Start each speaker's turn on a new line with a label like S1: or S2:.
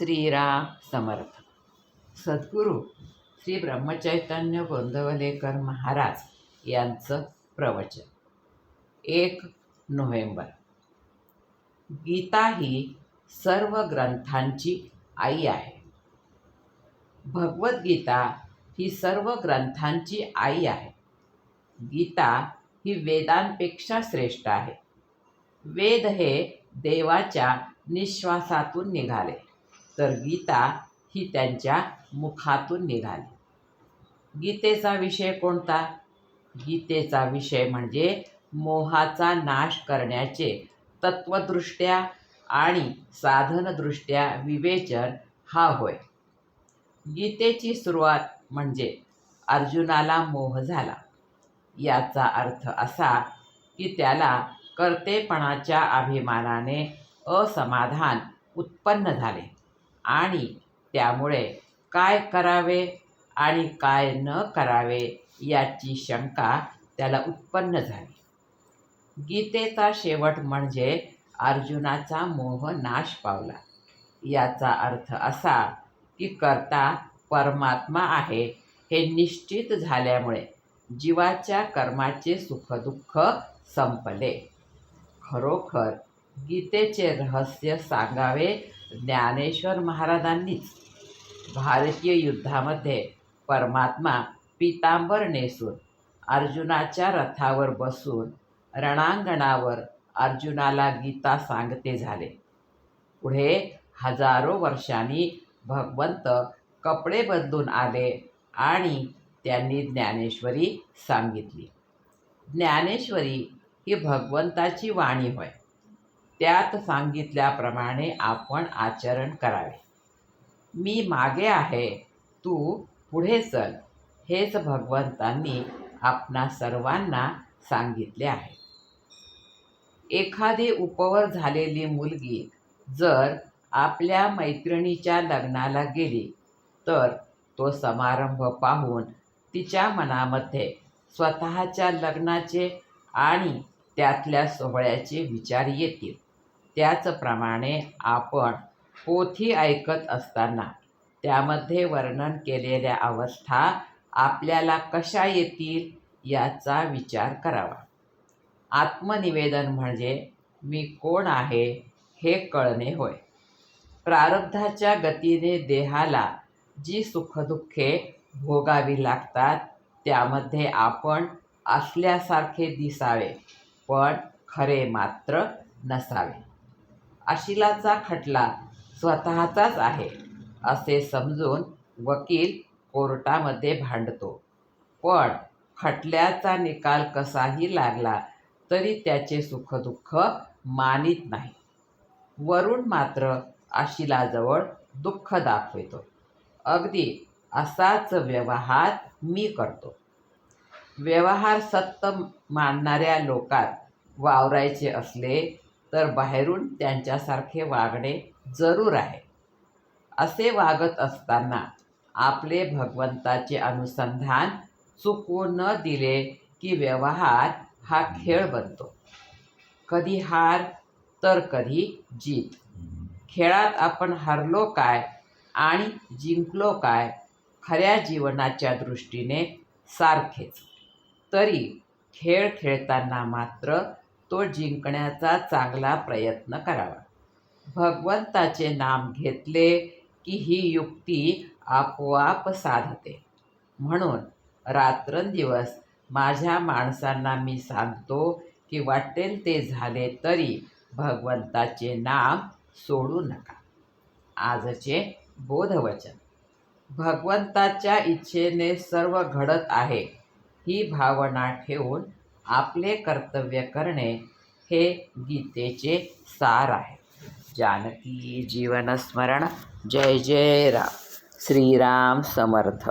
S1: श्रीराम समर्थ सद्गुरू श्री ब्रह्मचैतन्य गोंदवलेकर महाराज यांचं प्रवचन. एक नोव्हेंबर. गीता ही सर्व ग्रंथांची आई आहे. भगवद्गीता ही सर्व ग्रंथांची आई आहे. गीता ही वेदांपेक्षा श्रेष्ठ आहे. वेद हे देवाच्या निश्वासातून निघाले. तर गीता ही त्यांच्या मुखातून निघाली. गीतेचा विषय कोणता? गीतेचा विषय म्हणजे मोहाचा नाश करण्याचे तत्वदृष्ट्या आणि साधनदृष्ट्या विवेचन हा होय. गीतेची सुरुवात म्हणजे अर्जुनाला मोह झाला. याचा अर्थ असा की त्याला कर्तेपणाच्या अभिमानाने असमाधान उत्पन्न झाले. आणि त्यामुळे काय करावे आणि काय न करावे याची शंका त्याला उत्पन्न झाली. गीतेचा शेवट म्हणजे अर्जुनाचा मोह नाश पावला. याचा अर्थ असा की कर्ता परमात्मा आहे हे निश्चित झाल्यामुळे जीवाच्या कर्माचे सुखदुःख संपले. खरोखर गीतेचे रहस्य सांगावे ज्ञानेश्वर महाराजांनीच भारतीय युद्धामध्ये परमात्मा पितांबर नेसून अर्जुनाच्या रथावर बसून रणांगणावर अर्जुनाला गीता सांगते झाले. पुढे हजारो वर्षांनी भगवंत कपडे बदलून आले आणि त्यांनी ज्ञानेश्वरी सांगितली. ज्ञानेश्वरी ही भगवंताची वाणी होय. त्यात सांगितल्याप्रमाणे आपण आचरण करावे. मी मागे आहे तू पुढे चल हेच भगवंतांनी आपणा सर्वांना सांगितले आहे. एखादी उपवर झालेली मुलगी जर आपल्या मैत्रिणीच्या लग्नाला गेली तर तो समारंभ पाहून तिच्या मनामध्ये स्वतःच्या लग्नाचे आणि त्यातल्या सोहळ्याचे विचार येतील. त्याचप्रमाणे आपण पोथी ऐकत असताना त्यामध्ये वर्णन केलेल्या अवस्था आपल्याला कशा येतील याचा विचार करावा. आत्मनिवेदन म्हणजे मी कोण आहे हे कळणे होय. प्रारब्धाच्या गतीने देहाला जी सुखदुःखे भोगावी लागतात त्यामध्ये आपण असल्यासारखे दिसावे पण खरे मात्र नसावे. आशिलाचा खटला स्वतःचाच आहे असे समजून वकील कोर्टामध्ये भांडतो. पण खटल्याचा निकाल कसाही लागला तरी त्याचे सुखदुःख मानित नाही. वरुण मात्र आशिलाजवळ दुःख दाखवितो. अगदी असाच व्यवहार मी करतो. व्यवहार सत्य मानणाऱ्या लोकात वावरायचे असले तर बाहेरून त्यांच्यासारखे वागणे जरूर आहे. असे वागत असताना आपले भगवंताचे अनुसंधान चुकू न दिले की व्यवहार हा खेळ बनतो. कधी हार तर कधी जीत. खेळात आपण हरलो काय आणि जिंकलो काय खऱ्या जीवनाच्या दृष्टीने सारखेच. तरी खेळ खेळताना मात्र तो जिंकण्याचा चांगला प्रयत्न करावा. भगवंताचे नाम घेतले की ही युक्ती आपोआप साधते. म्हणून रात्रंदिवस माझ्या माणसांना मी सांगतो की वाटेल ते झाले तरी भगवंताचे नाम सोडू नका. आजचे बोधवचन. भगवंताच्या इच्छेने सर्व घडत आहे ही भावना ठेवून आपले कर्तव्य करणे हे गीतेचे सार आहे. जानकी जीवनस्मरण जय जय राम. श्रीराम समर्थ.